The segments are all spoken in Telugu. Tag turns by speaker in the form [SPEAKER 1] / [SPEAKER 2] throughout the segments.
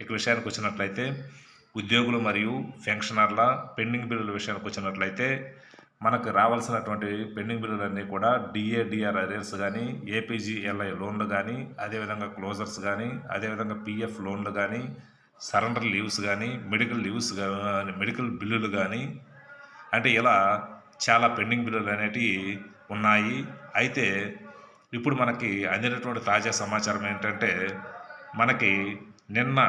[SPEAKER 1] ఇక విషయానికి వచ్చినట్లయితే ఉద్యోగులు మరియు పెన్షనర్ల పెండింగ్ బిల్లుల విషయానికి వచ్చినట్లయితే మనకు రావాల్సినటువంటి పెండింగ్ బిల్లులన్నీ కూడా డిఏడిఆర్ అరేర్స్ కానీ ఏపీజీఎల్ఐ లోన్లు కానీ అదేవిధంగా క్లోజర్స్ కానీ అదేవిధంగా పిఎఫ్ లోన్లు కానీ సరెండర్ లీవ్స్ కానీ మెడికల్ లీవ్స్ కానీ మెడికల్ బిల్లులు కానీ అంటే ఇలా చాలా పెండింగ్ బిల్లులు అనేటివి ఉన్నాయి. అయితే ఇప్పుడు మనకి అందినటువంటి తాజా సమాచారం ఏంటంటే మనకి నిన్న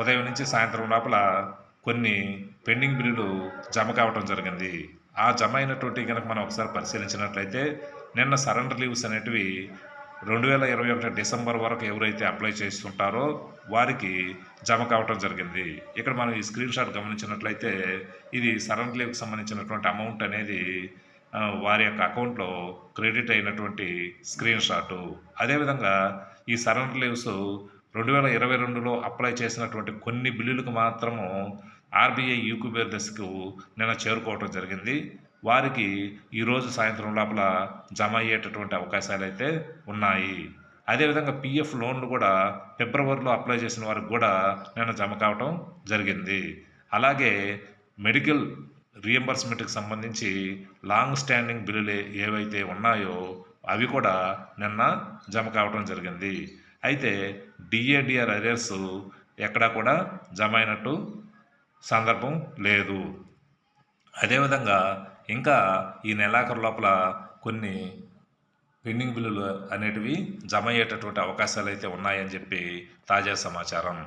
[SPEAKER 1] ఉదయం నుంచి సాయంత్రం లోపల కొన్ని పెండింగ్ బిల్లులు జమ కావటం జరిగింది. ఆ జమ అయినటువంటి కనుక మనం ఒకసారి పరిశీలించినట్లయితే నిన్న సరెండర్ లీవ్స్ అనేటివి రెండు వేల ఇరవై ఒకటి డిసెంబర్ వరకు ఎవరైతే అప్లై చేస్తుంటారో వారికి జమ కావటం జరిగింది. ఇక్కడ మనం ఈ స్క్రీన్ షాట్ గమనించినట్లయితే ఇది సరెండర్ లీవ్కి సంబంధించినటువంటి అమౌంట్ అనేది వారి యొక్క అకౌంట్లో క్రెడిట్ అయినటువంటి స్క్రీన్ షాటు. అదేవిధంగా ఈ సరెండర్ లీవ్స్ రెండు వేల ఇరవై రెండులో అప్లై చేసినటువంటి కొన్ని బిల్లులకు మాత్రము ఆర్బీఐ యూక్యూబేర్ దశకు నిన్న చేరుకోవటం జరిగింది. వారికి ఈరోజు సాయంత్రం లోపల జమ అయ్యేటటువంటి అవకాశాలు అయితే ఉన్నాయి. అదేవిధంగా పిఎఫ్ లోన్లు కూడా ఫిబ్రవరిలో అప్లై చేసిన వారికి కూడా నిన్న జమ కావటం జరిగింది. అలాగే మెడికల్ రియంబర్స్మెంట్కి సంబంధించి లాంగ్ స్టాండింగ్ బిల్లులు ఏవైతే ఉన్నాయో అవి కూడా నిన్న జమ కావటం జరిగింది. అయితే డిఏడిఆర్ అరియర్స్ ఎక్కడా కూడా జమ అయినట్టు సందర్భం లేదు. అదేవిధంగా ఇంకా ఈ నెలాఖరు లోపల కొన్ని పెండింగ్ బిల్లులు అనేటివి జమ అయ్యేటటువంటి అవకాశాలు అయితే ఉన్నాయని చెప్పి తాజా సమాచారం.